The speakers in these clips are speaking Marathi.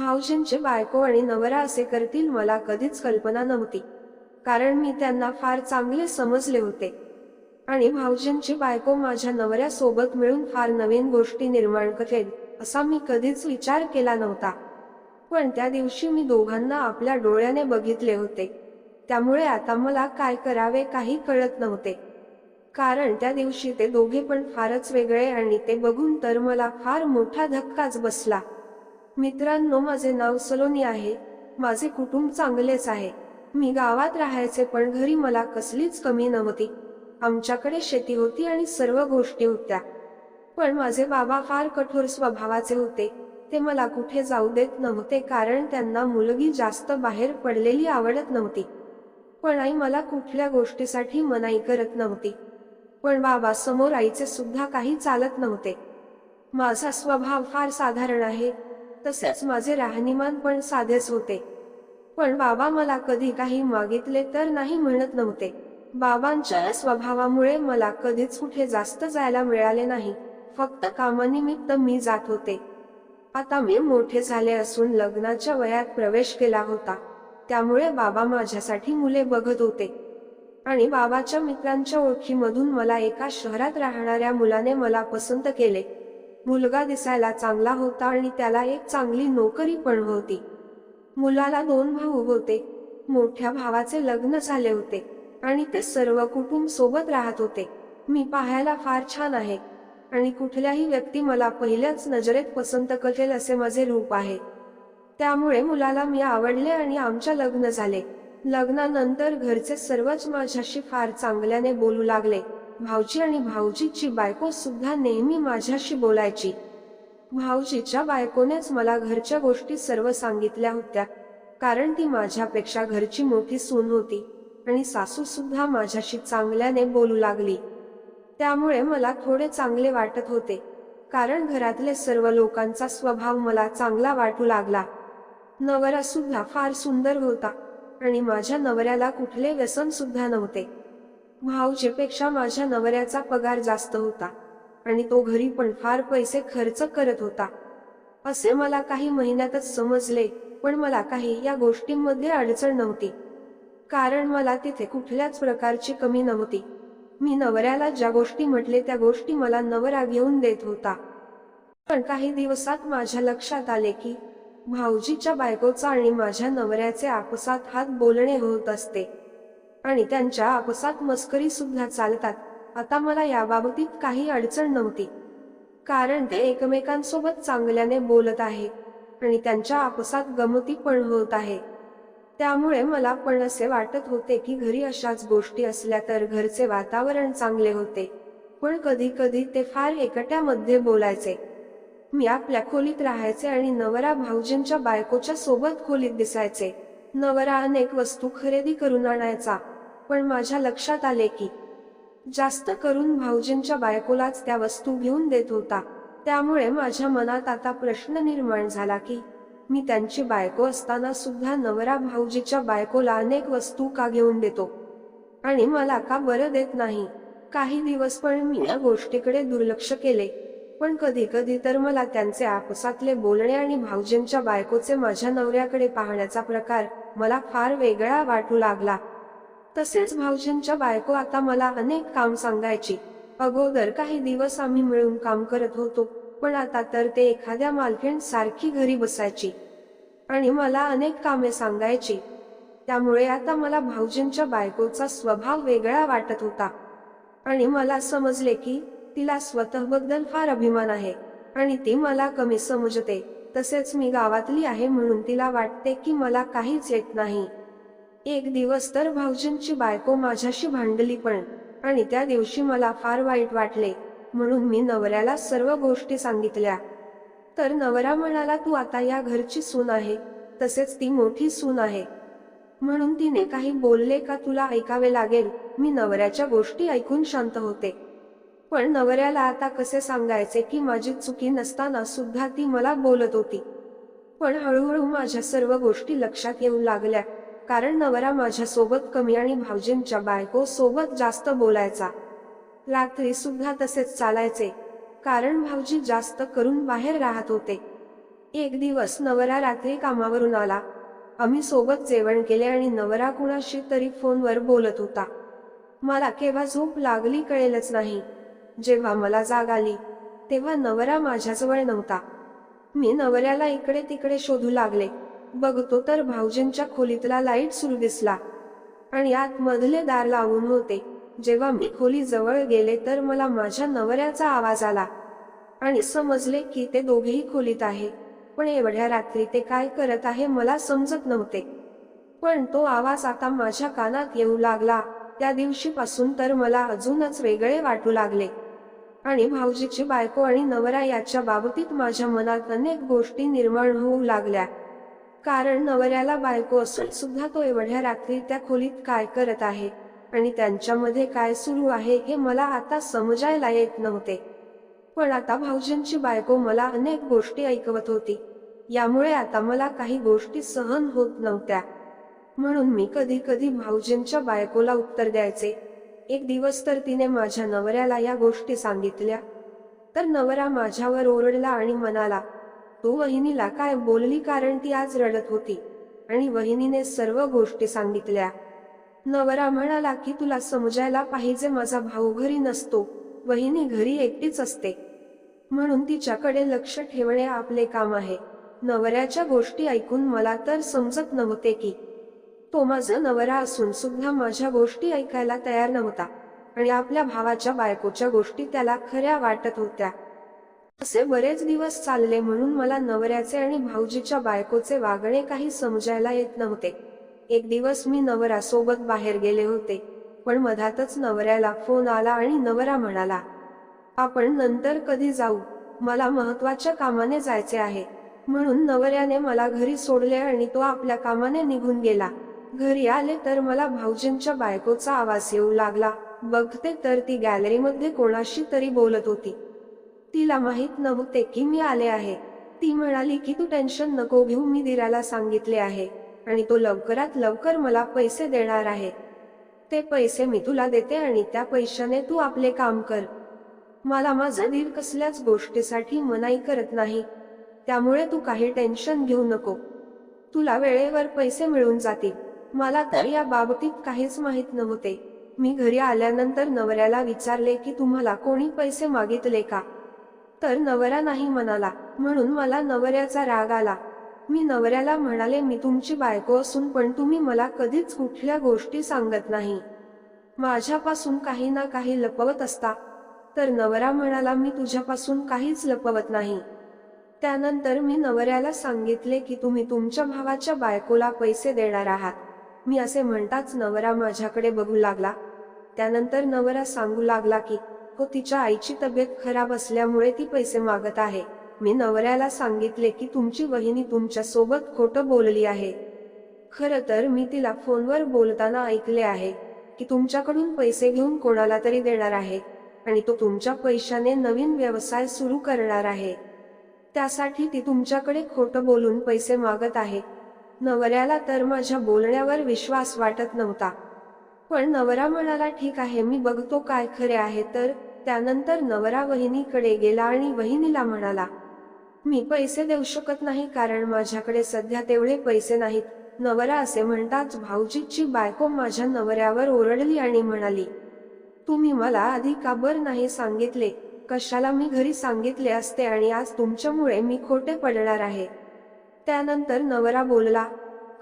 भाऊजींचे बायको आणि नवरा असे करतील मला कधीच कल्पना नव्हती. कारण मी त्यांना फार चांगले समजले होते. आणि भाऊजींची बायको माझ्या नवऱ्यासोबत मिळून फार नवीन गोष्टी निर्माण करेल असा मी कधीच विचार केला नव्हता. पण त्या दिवशी मी दोघांना आपल्या डोळ्याने बघितले होते. त्यामुळे आता मला काय करावे काही कळत नव्हते. कारण त्या दिवशी ते दोघे पण फारच वेगळे आणि ते बघून तर मला फार मोठा धक्काच बसला. मित्रांनो माझे नाव सलोनी आहे. माझे कुटुंब चांगलेच आहे. मी गावात राहायचे पण घरी मला कसलीच कमी नव्हती. आमच्याकडे शेती होती आणि सर्व गोष्टी होत्या. पण माझे बाबा फार कठोर स्वभावाचे होते. ते मला कुठे जाऊ देत नव्हते कारण त्यांना मुलगी जास्त बाहेर पडलेली आवडत नव्हती. पण आई मला कुठल्या गोष्टीसाठी मनाई करत नव्हती. पण बाबा समोर आईचे सुद्धा काही चालत नव्हते. माझा स्वभाव फार साधारण आहे. तसेच माझे राहणीमान पण साधेच होते. पण बाबा मला कधी काही मागितले तर नाही म्हणत नव्हते. बाबांच्या स्वभावामुळे मला कधीच कुठे जास्त जायला मिळाले नाही. फक्त कामानिमित्त मी जात होते. आता मी मोठे झाले असून लग्नाच्या वयात प्रवेश केला होता. त्यामुळे बाबा माझ्यासाठी मुले बघत होते. आणि बाबाच्या मित्रांच्या ओळखीमधून मला एका शहरात राहणाऱ्या मुलाने मला पसंत केले. मुलगा दिसायला चांगला होता आणि त्याला एक चांगली नोकरी पण होती. मुलाला दोन भाऊ होते. मोठ्या भावाचे लग्न झाले होते आणि ते सर्व कुटुंब सोबत राहत होते. मी पाहायला फार छान आहे. आणि कुठल्याही व्यक्ती मला पहिल्याच नजरेत पसंत करेल असे माझे रूप आहे. त्यामुळे मुलाला मी आवडले आणि आमच्या लग्न झाले. लग्नानंतर घरचे सर्वच माझ्याशी फार चांगल्याने बोलू लागले. भाऊजी आणि भाऊजीची बायको सुद्धा नेहमी माझ्याशी बोलायची. भाऊजीच्या बायकोनेच मला घरच्या गोष्टी सर्व सांगितल्या होत्या कारण ती माझ्यापेक्षा घरची मोठी सून होती आणि सासू सुद्धा माझ्याशी चांगल्याने बोलू लागली. त्यामुळे मला थोडे चांगले वाटत होते कारण घरातले सर्व लोकांचा स्वभाव मला चांगला वाटू लागला. नवरा सुद्धा फार सुंदर होता आणि माझ्या नवऱ्याला कुठले व्यसन सुद्धा नव्हते. भाऊजीपेक्षा माझ्या नवऱ्याचा पगार जास्त होता आणि तो घरी पण फार पैसे खर्च करत होता. असे मला काही महिन्यातच समजले पण मला काही या गोष्टींमध्ये अडचण नव्हती. कारण मला तिथे कुठल्याच प्रकारची कमी नव्हती. मी नवऱ्याला ज्या गोष्टी म्हटले त्या गोष्टी मला नवरा घेऊन देत होता. पण काही दिवसात माझ्या लक्षात आले की भाऊजीच्या बायकोचा आणि माझ्या नवऱ्याचे आपसात हात बोलणे होत असते. आणि त्यांच्या आपसात मस्करी सुद्धा चालतात. आता मला याबाबतीत काही अडचण नव्हती. कारण ते एकमेकांसोबत चांगल्याने बोलत आहे आणि त्यांच्या आपसात गमती पण होत आहे. त्यामुळे मला पण असे वाटत होते की घरी अशाच गोष्टी असल्या तर घरचे वातावरण चांगले होते. पण कधी कधी ते फार एकट्यामध्ये बोलायचे. मी आपल्या खोलीत राहायचे आणि नवरा भाऊजींच्या बायकोच्या सोबत खोलीत दिसायचे. नवरा अनेक वस्तू खरेदी करून आणायचा. पण माझ्या लक्षात आले की जास्त करून भाऊजींच्या बायकोलाच त्या वस्तू घेऊन देत होता. त्यामुळे माझ्या मनात आता प्रश्न निर्माण झाला की मी त्यांची बायको असताना सुद्धा नवरा भाऊजीच्या बायकोला अनेक वस्तू का घेऊन देतो? आणि मला का बरं देत नाही? काही दिवस पण मी या गोष्टीकडे दुर्लक्ष केले. पण कधी कधी तर मला त्यांचे आपसातले बोलणे आणि भाऊजींच्या बायकोचे माझ्या नवऱ्याकडे पाहण्याचा प्रकार मला फार वेगळा वाटू लागला. तसेच भाऊजींच्या बायको आता मला अनेक काम सांगायची. अगोदर काही दिवस आम्ही मिळून काम करत होतो पण आता तर ते एखाद्या मालकीण सारखी घरी बसायची. आणि मला अनेक कामे सांगायची. त्यामुळे आता मला भाऊजींच्या बायकोचा स्वभाव वेगळा वाटत होता. आणि मला समजले की तिला स्वतःबद्दल फार अभिमान आहे. आणि ती मला कमी समजते. तसेच मी गावातली आहे म्हणून तिला वाटते की मला काहीच येत नाही. एक दिवस तर भाऊजींची बायको माझ्याशी भांडली पण आणि त्या दिवशी मला फार वाईट वाटले म्हणून मी नवऱ्याला सर्व गोष्टी सांगितल्या. तर नवरा म्हणाला तू आता या घरची सून आहे तसेच ती मोठी सून आहे म्हणून तिने काही बोलले का तुला ऐकावे लागेल मी नवऱ्याच्या गोष्टी ऐकून शांत होते. पण नवऱ्याला आता कसे सांगायचे की माझी चुकी नसताना सुद्धा ती मला बोलत होती. पण हळूहळू माझ्या सर्व गोष्टी लक्षात येऊ लागल्या. कारण नवरा माझ्यासोबत कमी आणि भाऊजींच्या बायको सोबत जास्त बोलायचा. रात्री सुद्धा तसेच चालायचे. कारण भाऊजी जास्त करून बाहेर राहत होते. एक दिवस नवरा रात्री कामावरून आला. आम्ही सोबत जेवण केले आणि नवरा कुणाशी तरी फोनवर बोलत होता. मला केव्हा झोप लागली कळेलच नाही. जेव्हा मला जाग आली तेव्हा नवरा माझ्याजवळ नव्हता. मी नवऱ्याला इकडे तिकडे शोधू लागले. बघतो तर भाऊजींच्या खोलीतला लाइट सुरू दिसला. आणि आत मधले दार लावून होते. जेव्हा मी खोली जवळ गेले तर मला माझ्या नवऱ्याचा आवाज आला. आणि समजले की ते दोघेही खोलीत आहे. पण एवढ्या रात्री ते काय करत आहे मला समजत नव्हते. पण तो आवाज आता माझ्या कानात येऊ लागला. त्या दिवशीपासून तर मला अजूनच वेगळे वाटू लागले. आणि भाऊजीची बायको आणि नवरा याच्या बाबतीत माझ्या मनात अनेक गोष्टी निर्माण होऊ लागल्या. कारण नवऱ्याला बायको असून सुद्धा तो एवढ्या रात्री त्या खोलीत काय करत आहे? आणि त्यांच्यामध्ये काय सुरू आहे हे मला आता समजायला येत नव्हते. पण आता भाऊजींची बायको मला अनेक गोष्टी ऐकवत होती. यामुळे आता मला काही गोष्टी सहन होत नव्हत्या. म्हणून मी कधी कधी भाऊजींच्या बायकोला उत्तर द्यायचे. एक दिवस तर तिने माझ्या नवऱ्याला या गोष्टी सांगितल्या. तर नवरा माझ्यावर ओरडला आणि म्हणाला तू वहिनीला काय बोलली कारण ती आज रडत होती. आणि वहिनीने सर्व गोष्टी सांगितल्या. नवरा म्हणाला की तुला समजायला पाहिजे माझा भाऊ घरी नसतो. वहिनी घरी एकटीच असते. म्हणून तिच्याकडे लक्ष ठेवणे आपले काम आहे. नवऱ्याच्या गोष्टी ऐकून मला तर समजत नव्हते की तो माझा नवरा असून सुद्धा माझ्या गोष्टी ऐकायला तयार नव्हता. आणि आपल्या भावाच्या बायकोच्या गोष्टी त्याला खऱ्या वाटत होत्या. असे बरेच दिवस चालले म्हणून मला नवऱ्याचे आणि भाऊजीच्या बायकोचे वागणे काही समजायला येत नव्हते. एक दिवस मी नवरासोबत बाहेर गेले होते पण मधातच नवऱ्याला फोन आला आणि नवरा म्हणाला आपण नंतर कधी जाऊ? मला महत्त्वाच्या कामाने जायचे आहे. म्हणून नवऱ्याने मला घरी सोडले आणि तो आपल्या कामाने निघून गेला. घरी आले तर मला भाऊजींच्या बायकोचा आवाज येऊ लागला. बघते तर ती गॅलरीमध्ये कोणाशी तरी बोलत होती. तिला माहीत नव्हते की मी आले आहे. ती म्हणाली की तू टेन्शन नको घेऊ मी दिराला सांगितले आहे आणि तो लवकरात लवकर मला पैसे देणार आहे. ते पैसे मी तुला देते आणि त्या पैशाने तू आपले काम कर. मला माझा धीर कसल्याच गोष्टीसाठी मनाई करत नाही. त्यामुळे तू काही टेन्शन घेऊ नको. तुला वेळेवर पैसे मिळून जातील. मला तर या बाबतीत काहीच माहीत नव्हते. मी घरी आल्यानंतर नवऱ्याला विचारले की तुम्हाला कोणी पैसे मागितले का? तर नवरा नाही म्हणाला. म्हणून मला नवऱ्याचा राग आला. मी नवऱ्याला म्हणाले मी तुमची बायको असून पण तुम्ही मला कधीच कुठल्या गोष्टी सांगत नाही. माझ्यापासून काही ना काही लपवत असता तर नवरा म्हणाला मी तुझ्यापासून काहीच लपवत नाही. त्यानंतर मी नवऱ्याला सांगितले की तुम्ही तुमच्या भावाच्या बायकोला पैसे देणार आहात. मी असे म्हणताच नवरा माझ्याकडे बघू लागला. त्यानंतर नवरा सांगू लागला की हो तिच्या आईची तब्येत खराब असल्यामुळे ती पैसे मागत आहे. मी नवऱ्याला सांगितले की तुमची वहिनी तुमच्यासोबत खोटं बोलली आहे. खरं तर मी तिला फोनवर बोलताना ऐकले आहे की तुमच्याकडून पैसे घेऊन कोणाला तरी देणार आहे आणि तो तुमच्या पैशाने नवीन व्यवसाय सुरू करणार आहे. त्यासाठी ती तुमच्याकडे खोटं बोलून पैसे मागत आहे. नवऱ्याला तर माझ्या बोलण्यावर विश्वास वाटत नव्हता. पण नवरा म्हणाला ठीक आहे मी बघतो काय खरे आहे तर त्यानंतर नवरा वहिनीकडे गेला आणि वहिनीला म्हणाला मी पैसे देऊ शकत नाही कारण माझ्याकडे सध्या तेवढे पैसे नाहीत. नवरा असे म्हणताच भाऊजीची बायको माझ्या नवऱ्यावर ओरडली आणि म्हणाली तुम्ही मला आधी का बर नाही सांगितले? कशाला मी घरी सांगितले असते आणि आज तुमच्यामुळे मी खोटे पडणार आहे? त्यानंतर नवरा बोलला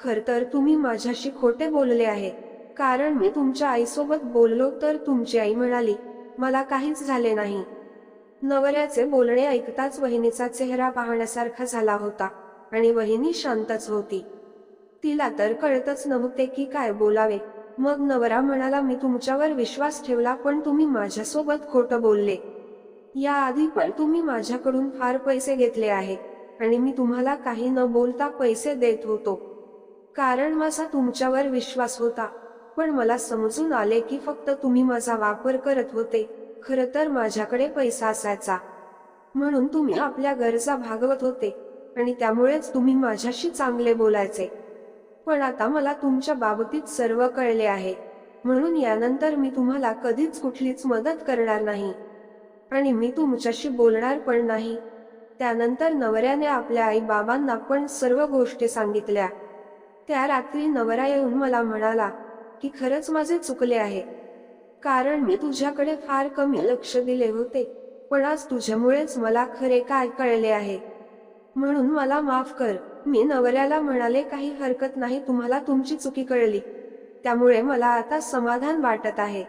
खर तर तुम्ही माझ्याशी खोटे बोलले आहे. कारण मी तुमच्या आईसोबत बोललो तर तुमची आई म्हणाली मला काहीच झाले नाही. नवऱ्याचे बोलणे ऐकताच वहिनीचा चेहरा पाहण्यासारखा झाला होता आणि वहिनी शांतच होती. तिला तर कळतच नव्हते की काय बोलावे. मग नवरा म्हणाला मी तुमच्यावर विश्वास ठेवला पण तुम्ही माझ्यासोबत खोटं बोलले. याआधी पण तुम्ही माझ्याकडून फार पैसे घेतले आहे आणि मी तुम्हाला काही न बोलता पैसे देत होतो. कारण माझा तुमच्यावर विश्वास होता. पण मला समजून आले की फक्त तुम्ही माझा वापर करत होते. खर तर माझ्याकडे पैसा असायचा. म्हणून तुम्ही आपल्या गरजा भागवत होते. आणि त्यामुळेच तुम्ही माझ्याशी चांगले बोलायचे. पण आता मला तुमच्या बाबतीत सर्व कळले आहे. म्हणून यानंतर मी तुम्हाला कधीच कुठलीच मदत करणार नाही. आणि मी तुमच्याशी बोलणार पण नाही. त्यानंतर नवऱ्याने आपल्या आई बाबांना पण सर्व गोष्टी सांगितल्या. त्या रात्री नवरा येऊन मला म्हणाला की खरंच माझे चुकले आहे. कारण मी तुझ्याकडे फार कमी लक्ष दिले होते पण आज तुझ्यामुळेच मला खरे काय कळले आहे. म्हणून मला माफ कर. मी नवऱ्याला म्हणाले काही हरकत नाही तुम्हाला तुमची चुकी कळली. त्यामुळे मला आता समाधान वाटत आहे.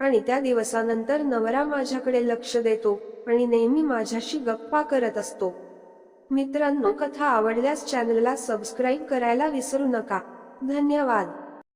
आणि त्या दिवसानंतर नवरा माझ्याकडे लक्ष देतो आणि नेहमी माझ्याशी गप्पा करत असतो. मित्रांनो कथा आवडल्यास चॅनलला सबस्क्राईब करायला विसरू नका. धन्यवाद.